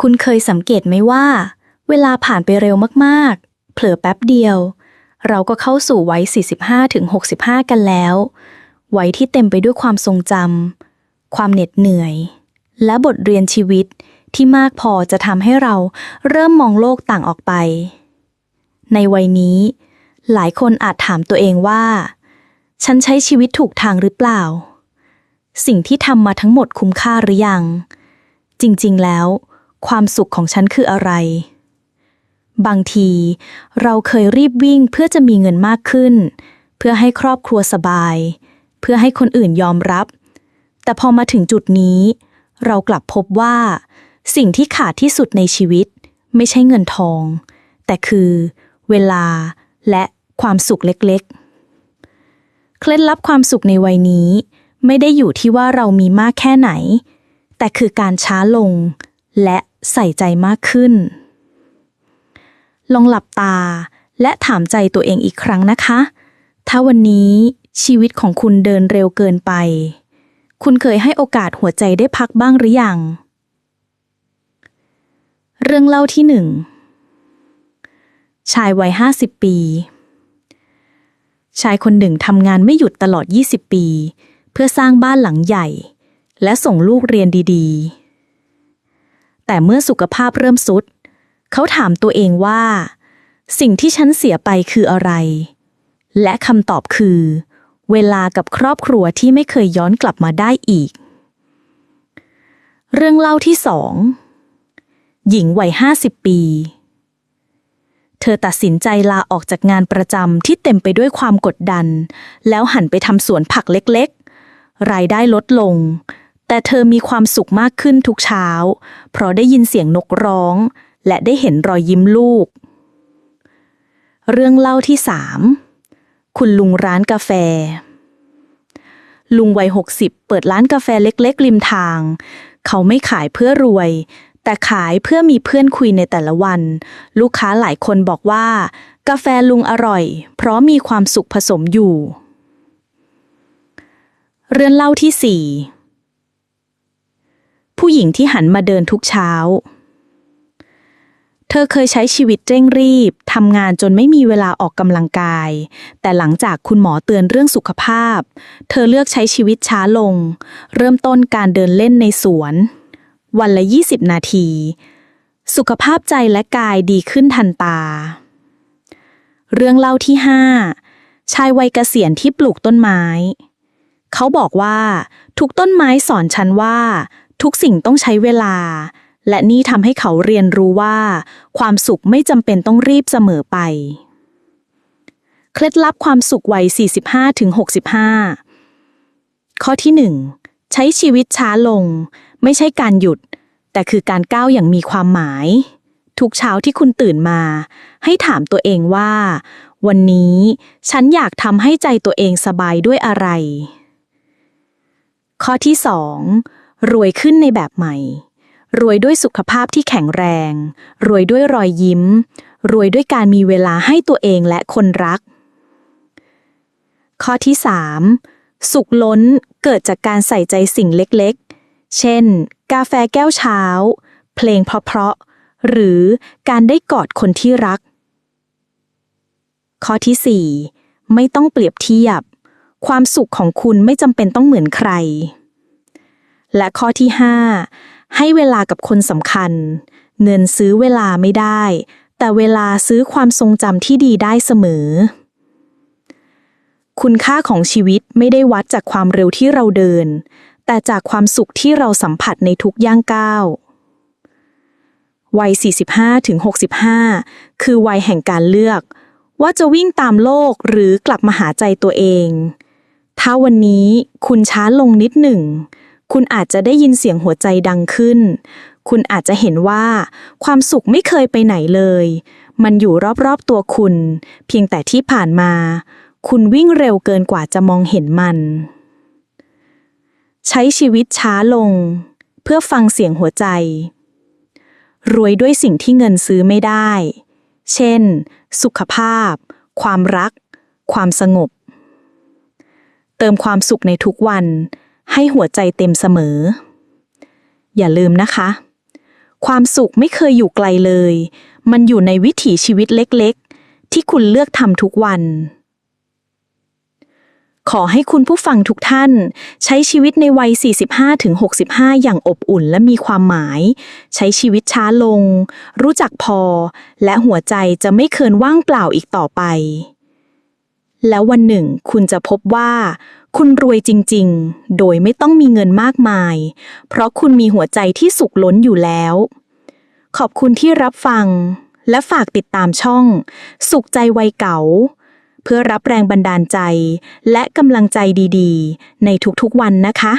คุณเคยสังเกตไหมว่า เวลาผ่านไปเร็วมากๆ เผลอแป๊บเดียว เราก็เข้าสู่วัย 45ถึง65 กันแล้ว วัยที่เต็มไปด้วยความทรงจำความเหน็ดเหนื่อย และบทเรียนชีวิตที่มากพอจะทำให้เราเริ่มมองโลกต่างออกไป ในวัยนี้ หลายคนอาจถามตัวเองว่า ฉันใช้ชีวิตถูกทางหรือเปล่า สิ่งที่ทำมาทั้งหมดคุ้มค่าหรือยัง จริงๆแล้ว ความสุขของฉันคืออะไร บางทีเราเคยรีบวิ่งเพื่อจะมีเงินมากขึ้น เพื่อให้ครอบครัวสบาย เพื่อให้คนอื่นยอมรับ แต่พอมาถึงจุดนี้ เรากลับพบว่า สิ่งที่ขาดที่สุดในชีวิต ไม่ใช่เงินทอง แต่คือ เวลาและความสุขเล็กๆ เคล็ดลับความสุขในวัยนี้ ไม่ได้อยู่ที่ว่าเรามีมากแค่ไหน แต่คือการช้าลง และใส่ใจมากขึ้น ลองหลับตาและถามใจตัวเองอีกครั้งนะคะ ถ้าวันนี้ชีวิตของคุณเดินเร็วเกินไป คุณเคยให้โอกาสหัวใจได้พักบ้างหรือยัง เรื่องเล่าที่หนึ่ง ชายวัยห้าสิบปี ชายคนหนึ่งทำงานไม่หยุดตลอด 20 ปี เพื่อสร้างบ้านหลังใหญ่ และส่งลูกเรียนดีๆ แต่เมื่อสุขภาพเริ่มสุด เขาถามตัวเองว่า สิ่งที่ฉันเสียไปคืออะไร และคำตอบคือ เวลากับครอบครัวที่ไม่เคยย้อนกลับมาได้อีก เรื่องเล่าที่สองหญิงวัยห้าสิบปี เธอตัดสินใจลาออกจากงานประจำที่เต็มไปด้วยความกดดัน แล้วหันไปทำสวนผักเล็กๆ รายได้ลดลง แต่เธอมีความสุขมากขึ้นทุกเช้า เพราะได้ยินเสียงนกร้อง และได้เห็นรอยยิ้มลูก เรื่องเล่าที่สามคุณลุงร้านกาแฟ ลุงวัยหกสิบเปิดร้านกาแฟเล็กๆริมทาง เขาไม่ขายเพื่อรวย แต่ขายเพื่อมีเพื่อนคุยในแต่ละวัน ลูกค้าหลายคนบอกว่า กาแฟลุงอร่อย เพราะมีความสุขผสมอยู่ เรื่องเล่าที่สี่ ผู้หญิงที่หันมาเดินทุกเช้า เธอเคยใช้ชีวิตเร่งรีบทำงานจนไม่มีเวลาออกกำลังกาย แต่หลังจากคุณหมอเตือนเรื่องสุขภาพ เธอเลือกใช้ชีวิตช้าลง เริ่มต้นการเดินเล่นในสวน วันละ 20 นาที สุขภาพใจและกายดีขึ้นทันตา เรื่องเล่าที่ 5 ชายวัยเกษียณที่ปลูกต้นไม้ เขาบอกว่า ทุกต้นไม้สอนฉันว่า ทุกสิ่งต้องใช้เวลา และนี่ทำให้เขาเรียนรู้ว่า ความสุขไม่จำเป็นต้องรีบเสมอไป เคล็ดลับความสุขวัย 45-65 ข้อที่ 1 ใช้ชีวิตช้าลง ไม่ใช่การหยุด แต่คือการก้าวอย่างมีความหมาย ทุกเช้าที่คุณตื่นมา ให้ถามตัวเองว่า วันนี้ฉันอยากทำให้ใจตัวเองสบายด้วยอะไร ข้อที่ 2 รวยขึ้นในแบบใหม่ รวยด้วยสุขภาพที่แข็งแรง รวยด้วยรอยยิ้ม รวยด้วยการมีเวลาให้ตัวเองและคนรัก ข้อที่ 3 สุขล้นเกิดจากการใส่ใจสิ่งเล็กๆ เช่น กาแฟแก้วเช้า เพลงเพราะๆหรือการได้กอดคนที่รัก ข้อที่ 4 ไม่ต้องเปรียบเทียบ ความสุขของคุณไม่จำเป็นต้องเหมือนใคร และข้อที่ 5 ให้เวลากับคนสำคัญ เงินซื้อเวลาไม่ได้ แต่เวลาซื้อความทรงจำที่ดีได้เสมอ คุณค่าของชีวิตไม่ได้วัดจากความเร็วที่เราเดิน แต่จากความสุขที่เราสัมผัสในทุกย่างก้าววัย 45 ถึง 65 คือวัยแห่งการเลือก ว่าจะวิ่งตามโลกหรือกลับมาหาใจตัวเอง ถ้าวันนี้คุณช้าลงนิดหนึ่ง คุณอาจจะได้ยินเสียงหัวใจดังขึ้น คุณอาจจะเห็นว่า ความสุขไม่เคยไปไหนเลย มันอยู่รอบๆตัวคุณ เพียงแต่ที่ผ่านมา คุณวิ่งเร็วเกินกว่าจะมองเห็นมัน ใช้ชีวิตช้าลง เพื่อฟังเสียงหัวใจ รวยด้วยสิ่งที่เงินซื้อไม่ได้ เช่น สุขภาพ ความรัก ความสงบ เติมความสุขในทุกวัน ให้หัวใจเต็มเสมอ อย่าลืมนะคะ ความสุขไม่เคยอยู่ไกลเลย มันอยู่ในวิถีชีวิตเล็กๆ ที่คุณเลือกทำทุกวัน ขอให้คุณผู้ฟังทุกท่าน ใช้ชีวิตในวัย 45-65 อย่างอบอุ่นและมีความหมาย ใช้ชีวิตช้าลง รู้จักพอ และหัวใจจะไม่เคินว่างเปล่าอีกต่อไป แล้ววันหนึ่งคุณจะพบว่า คุณรวยจริงๆ โดยไม่ต้องมีเงินมากมาย เพราะคุณมีหัวใจที่สุขล้นอยู่แล้ว ขอบคุณที่รับฟัง และฝากติดตามช่อง สุขใจวัยเก่า เพื่อรับแรงบันดาลใจ และกำลังใจดีๆ ในทุกๆวันนะคะ